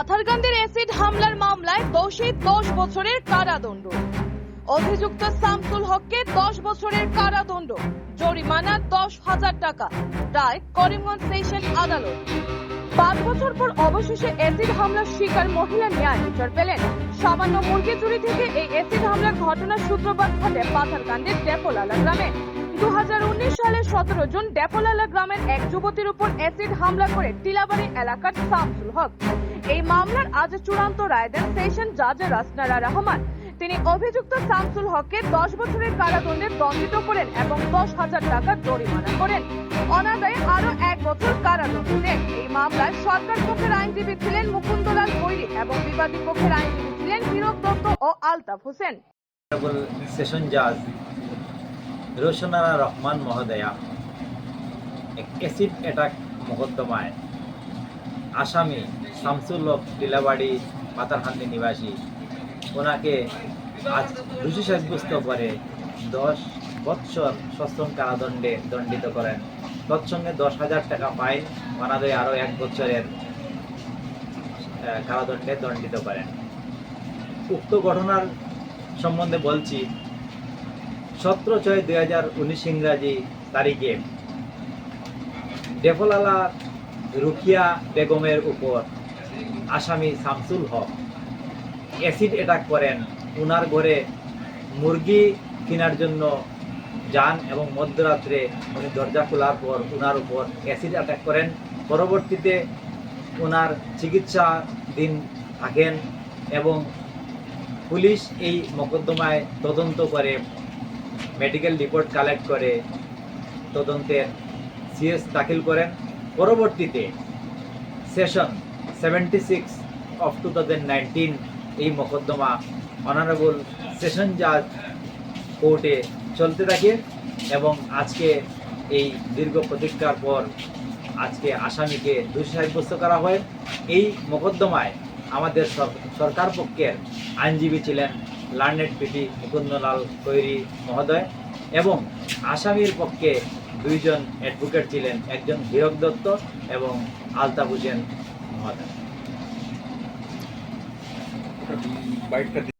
পাথারকান্দির acid হামলার মামলায় দোষী দশ বছরের কারাদণ্ড। অভিযুক্ত সামসুল হককে দশ বছরের কারাদণ্ড। জরিমানা দশ হাজার টাকা। রায় করিমগঞ্জ সেশন আদালত। পাঁচ বছর পর অবশেষে অ্যাসিড হামলার শিকার মহিলা ন্যায় বিচার পেলেন। সামান্য মুরগি চুরি থেকে এই অ্যাসিড হামলার ঘটনার সূত্রপাত ঘটে পাথারকান্দির ডেপোলালা গ্রামে। দু সালে সতেরো জুন ডেপোলালা গ্রামের এক যুবতীর উপর অ্যাসিড হামলা করে টিলাবাড়ি এলাকার সামসুল হক। এই মামলার আজ চূড়ান্ত রায় দেন সেশন জাজ রাসনারা রহমান। তিনি অভিযুক্ত শামসুল হককে দশ বছরের কারাদণ্ডে দণ্ডিত করেন এবং দশ হাজার টাকা জরিমানা করেন। অনাদায়ে আরও এক বছর কারাদণ্ড দেন। এই মামলায় সরকার পক্ষের আইনজীবী ছিলেন মুকুন্দলাল কৈরি এবং বিবাদী পক্ষের আইনজীবী ছিলেন হীরক দত্ত ও আলতাফ হোসেন। সেশন জাজ রোশনারা রহমান মহোদয়া অ্যাসিড অ্যাটাক মোকদ্দমায় আসামি শামসুল হক লীলাবাড়ি পাতারহান্দি নিবাসী। ওনাকে আজ দোষী সাব্যস্ত করে দশ বৎসর সশ্রম কারাদণ্ডে দণ্ডিত করেন। তৎসঙ্গে দশ হাজার টাকা ফাইন, অনাদয়ে আরও এক বছরের কারাদণ্ডে দণ্ডিত করেন। উক্ত ঘটনার সম্বন্ধে বলছি সতেরো ছয় দুই হাজার উনিশ ইংরাজি তারিখে ডেফলালা রুকিয়া বেগমের উপর আসামি শামসুল হক। অ্যাসিড অ্যাটাক করেন। উনার ঘরে মুরগি কেনার জন্য যান এবং মধ্যরাত্রে উনি দরজা খোলার পর উনার উপর অ্যাসিড অ্যাটাক করেন। পরবর্তীতে ওনার চিকিৎসা দিন থাকেন এবং পুলিশ এই মকদ্দমায় তদন্ত করে, মেডিকেল রিপোর্ট কালেক্ট করে, তদন্তের সিএস দাখিল করেন। পরবর্তীতে session seventy six of two এই মোকদ্দমা অনারেবল সেশন জাজ কোর্টে চলতে থাকে এবং আজকে এই দীর্ঘ প্রতীক্ষার পর আজকে আসামিকে দোষী সাব্যস্ত করা হয়। এই মোকদ্দমায় আমাদের সর- সরকার পক্ষের আইনজীবী ছিলেন লার্নেট পিটি মুকুন্দলাল কৈরি মহোদয় এবং আসামির পক্ষে দুইজন অ্যাডভোকেট ছিলেন, একজন হীরক দত্ত এবং আলতাফ হোসেন মহোদয় বাইকটা